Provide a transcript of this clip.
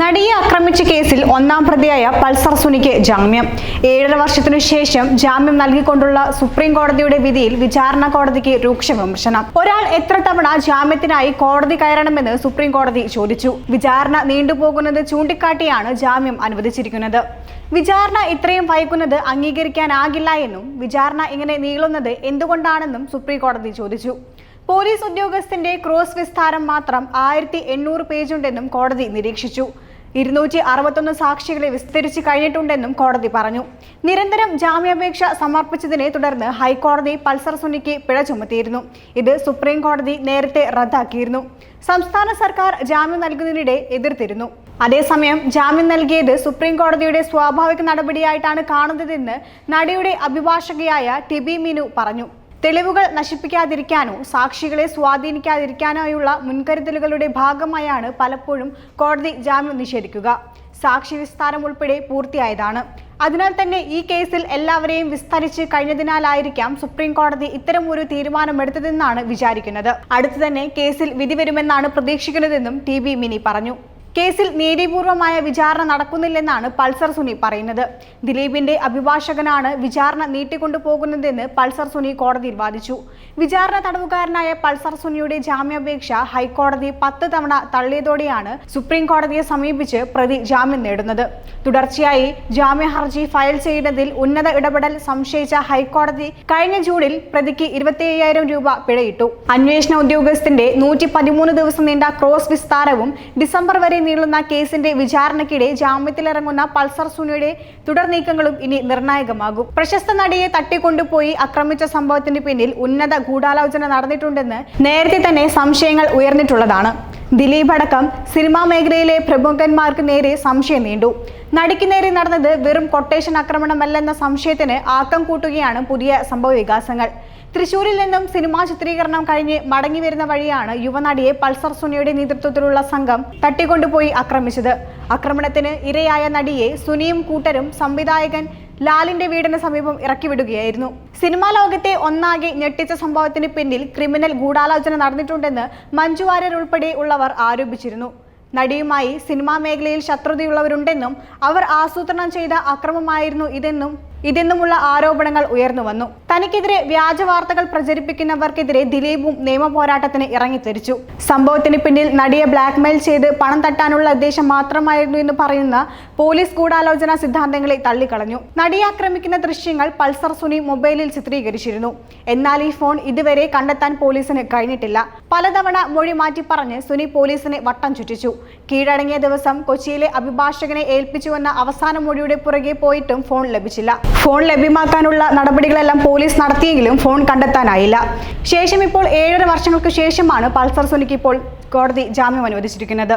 നടിയെ ആക്രമിച്ച കേസിൽ ഒന്നാം പ്രതിയായ പൾസർ സുനിക്ക് ജാമ്യം. ഏഴര വർഷത്തിനു ശേഷം ജാമ്യം നൽകിക്കൊണ്ടുള്ള സുപ്രീം കോടതിയുടെ വിധിയിൽ വിചാരണ കോടതിക്ക് രൂക്ഷ വിമർശനം. ഒരാൾ എത്ര തവണ ജാമ്യത്തിനായി കോടതി കയറണമെന്ന് സുപ്രീം കോടതി ചോദിച്ചു. വിചാരണ നീണ്ടുപോകുന്നത് ചൂണ്ടിക്കാട്ടിയാണ് ജാമ്യം അനുവദിച്ചിരിക്കുന്നത്. വിചാരണ ഇത്രയും വൈകുന്നത് അംഗീകരിക്കാനാകില്ല എന്നും വിചാരണ ഇങ്ങനെ നീളുന്നത് എന്തുകൊണ്ടാണെന്നും സുപ്രീം കോടതി ചോദിച്ചു. പോലീസ് ഉദ്യോഗസ്ഥന്റെ ക്രോസ് വിസ്താരം മാത്രം ആയിരത്തി എണ്ണൂറ് പേജുണ്ടെന്നും കോടതി നിരീക്ഷിച്ചു. ഇരുന്നൂറ്റി അറുപത്തൊന്ന് സാക്ഷികളെ വിസ്തരിച്ചു കഴിഞ്ഞിട്ടുണ്ടെന്നും കോടതി പറഞ്ഞു. നിരന്തരം ജാമ്യാപേക്ഷ സമർപ്പിച്ചതിനെ തുടർന്ന് ഹൈക്കോടതി പൾസർ സുനിക്ക് പിഴ ചുമത്തിയിരുന്നു. ഇത് സുപ്രീം കോടതി നേരത്തെ റദ്ദാക്കിയിരുന്നു. സംസ്ഥാന സർക്കാർ ജാമ്യം നൽകുന്നതിനിടെ എതിർത്തിരുന്നു. അതേസമയം ജാമ്യം നൽകിയത് സുപ്രീം കോടതിയുടെ സ്വാഭാവിക നടപടിയായിട്ടാണ് കാണുന്നതെന്ന് നടിയുടെ അഭിഭാഷകയായ ടിബി മീനു പറഞ്ഞു. തെളിവുകൾ നശിപ്പിക്കാതിരിക്കാനോ സാക്ഷികളെ സ്വാധീനിക്കാതിരിക്കാനായുള്ള മുൻകരുതലുകളുടെ ഭാഗമായാണ് പലപ്പോഴും കോടതി ജാമ്യം നിഷേധിക്കുക. സാക്ഷി വിസ്താരം ഉൾപ്പെടെ പൂർത്തിയായതാണ്. അതിനാൽ തന്നെ ഈ കേസിൽ എല്ലാവരെയും വിസ്തരിച്ച് കഴിഞ്ഞതിനാലായിരിക്കാം സുപ്രീം കോടതി ഇത്തരം ഒരു തീരുമാനമെടുത്തതെന്നാണ് വിചാരിക്കുന്നത്. അടുത്തു തന്നെ കേസിൽ വിധി വരുമെന്നാണ് പ്രതീക്ഷിക്കുന്നതെന്നും ടി ബി മിനി പറഞ്ഞു. കേസിൽ നീതിപൂർവമായ വിചാരണ നടക്കുന്നില്ലെന്നാണ് പൾസർ സുനി പറയുന്നത്. ദിലീപിന്റെ അഭിഭാഷകനാണ് വിചാരണ നീട്ടിക്കൊണ്ടുപോകുന്നതെന്ന് പൾസർ സുനി കോടതിയിൽ വാദിച്ചു. വിചാരണ തടവുകാരനായ പൾസർ സുനിയുടെ ജാമ്യാപേക്ഷ ഹൈക്കോടതി പത്ത് തവണ തള്ളിയതോടെയാണ് സുപ്രീം കോടതിയെ സമീപിച്ച് പ്രതി ജാമ്യം നേടുന്നത്. തുടർച്ചയായി ജാമ്യ ഹർജി ഫയൽ ചെയ്യുന്നതിൽ ഉന്നത ഇടപെടൽ സംശയിച്ച ഹൈക്കോടതി കഴിഞ്ഞ ജൂണിൽ പ്രതിക്ക് ഇരുപത്തി അയ്യായിരം രൂപ പിഴയിട്ടു. അന്വേഷണ ഉദ്യോഗസ്ഥന്റെ നൂറ്റി പതിമൂന്ന് ദിവസം നീണ്ട ക്രോസ് വിസ്താരവും ഡിസംബർ വരെ നീളുന്ന കേസിന്റെ വിചാരണയ്ക്കിടെ ജാമ്യത്തിലിറങ്ങുന്ന പൾസർ സുനിയുടെ തുടർ നീക്കങ്ങളും ഇനി നിർണായകമാകും. പ്രശസ്ത നടിയെ തട്ടിക്കൊണ്ടുപോയി ആക്രമിച്ച സംഭവത്തിന് പിന്നിൽ ഉന്നത ഗൂഢാലോചന നടന്നിട്ടുണ്ടെന്ന് നേരത്തെ തന്നെ സംശയങ്ങൾ ഉയർന്നിട്ടുള്ളതാണ്. ദിലീപ് അടക്കം സിനിമാ മേഖലയിലെ പ്രമുഖന്മാർക്ക് നേരെ സംശയം നീണ്ടു. നടിക്ക് നേരെ നടന്നത് വെറും കൊട്ടേഷൻ ആക്രമണമല്ലെന്ന സംശയത്തിന് ആക്കം കൂട്ടുകയാണ് പുതിയ സംഭവ വികാസങ്ങൾ. തൃശൂരിൽ നിന്നും സിനിമാ ചിത്രീകരണം കഴിഞ്ഞ് മടങ്ങി വരുന്ന വഴിയാണ് യുവനടിയെ പൾസർ സുനിയുടെ നേതൃത്വത്തിലുള്ള സംഘം തട്ടിക്കൊണ്ടുപോയി ആക്രമിച്ചത്. ആക്രമണത്തിന് ഇരയായ നടിയെ സുനിയും കൂട്ടരും സംവിധായകൻ ലാലിന്റെ വീടിന് സമീപം ഇറക്കിവിടുകയായിരുന്നു. സിനിമാ ലോകത്തെ ഒന്നാകെ ഞെട്ടിച്ച സംഭവത്തിന് പിന്നിൽ ക്രിമിനൽ ഗൂഢാലോചന നടന്നിട്ടുണ്ടെന്ന് മഞ്ജു വാര്യർ ഉൾപ്പെടെ ഉള്ളവർ ആരോപിച്ചിരുന്നു. നടിയുമായി സിനിമാ മേഖലയിൽ ശത്രുതയുള്ളവരുണ്ടെന്നും അവർ ആസൂത്രണം ചെയ്ത അക്രമമായിരുന്നു ഇതെന്നും ഇതെന്നുമുള്ള ആരോപണങ്ങൾ ഉയർന്നു വന്നു. തനിക്കെതിരെ വ്യാജ വാർത്തകൾ പ്രചരിപ്പിക്കുന്നവർക്കെതിരെ ദിലീപും നിയമ പോരാട്ടത്തിന് ഇറങ്ങിത്തിരിച്ചു സംഭവത്തിന് പിന്നിൽ നടിയെ ബ്ലാക്ക്മെയിൽ ചെയ്ത് പണം തട്ടാനുള്ള ഉദ്ദേശം മാത്രമായിരുന്നു എന്ന് പറയുന്ന പോലീസ് ഗൂഢാലോചന സിദ്ധാന്തങ്ങളെ തള്ളിക്കളഞ്ഞു. നടിയെ ആക്രമിക്കുന്ന ദൃശ്യങ്ങൾ പൾസർ സുനി മൊബൈലിൽ ചിത്രീകരിച്ചിരുന്നു. എന്നാൽ ഈ ഫോൺ ഇതുവരെ കണ്ടെത്താൻ പോലീസിന് കഴിഞ്ഞിട്ടില്ല. പലതവണ മൊഴി മാറ്റി പറഞ്ഞ് സുനി പോലീസിനെ വട്ടം ചുറ്റിച്ചു. കീഴടങ്ങിയ ദിവസം കൊച്ചിയിലെ അഭിഭാഷകനെ ഏൽപ്പിച്ചുവെന്ന അവസാന മൊഴിയുടെ പുറകെ പോയിട്ടും ഫോൺ ലഭിച്ചില്ല. ഫോൺ ലഭ്യമാക്കാനുള്ള നടപടികളെല്ലാം പോലീസ് നടത്തിയെങ്കിലും ഫോൺ കണ്ടെത്താനായില്ല. ശേഷം ഇപ്പോൾ ഏഴര വർഷങ്ങൾക്ക് ശേഷമാണ് പൾസർ സുനിക്ക് ഇപ്പോൾ കോടതി ജാമ്യം അനുവദിച്ചിരിക്കുന്നത്.